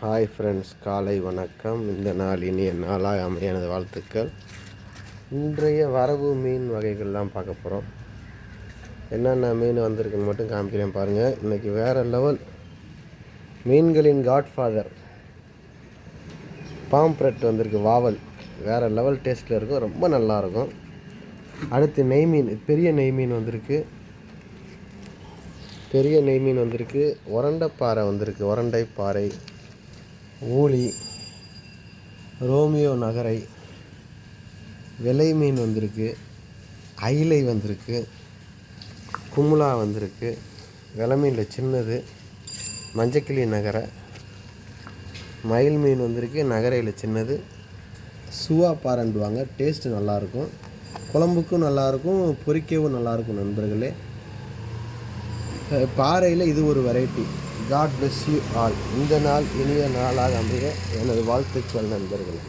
Hi friends காலை வணக்கம். இந்த நாள் இனிய நாளாக அமைய எனது வாழ்த்துக்கள். இன்றைய வரவு மீன் வகைகள்லாம் பார்க்க போகிறோம் என்னென்ன மீன் வந்திருக்குன்னு மட்டும் காமிக்கிறேன் பாருங்கள் இன்றைக்கி வேறு லெவல் மீன்களின் காட்ஃபாதர் பாம்ப்ரெட் வந்திருக்கு வாவல். வேறு லெவல் டேஸ்ட்டில் இருக்கும் ரொம்ப நல்லாயிருக்கும் அடுத்து நெய் மீன் பெரிய நெய் மீன் வந்திருக்கு. பெரிய நெய் மீன் வந்திருக்கு. உரண்டை பாறை வந்திருக்கு உரண்டை பாறை. ஊளி ரோமியோ நகரை விலை மீன் வந்திருக்கு ஐலை வந்திருக்கு குமுலா வந்திருக்கு வெலை மீனில் சின்னது மஞ்சக்கிளி நகரை மயில் மீன் வந்திருக்கு நகரையில் சின்னது சுவா பாரண்டுவாங்க டேஸ்ட்டு நல்லாயிருக்கும் குழம்புக்கும் நல்லாயிருக்கும் பொரிக்கவும் நல்லாயிருக்கும் நண்பர்களே. பாறையில் இது ஒரு variety god bless you all இந்த நாள் இனிய நாளாக அமைய எனது வாழ்த்துக்கள் நண்பர்களே.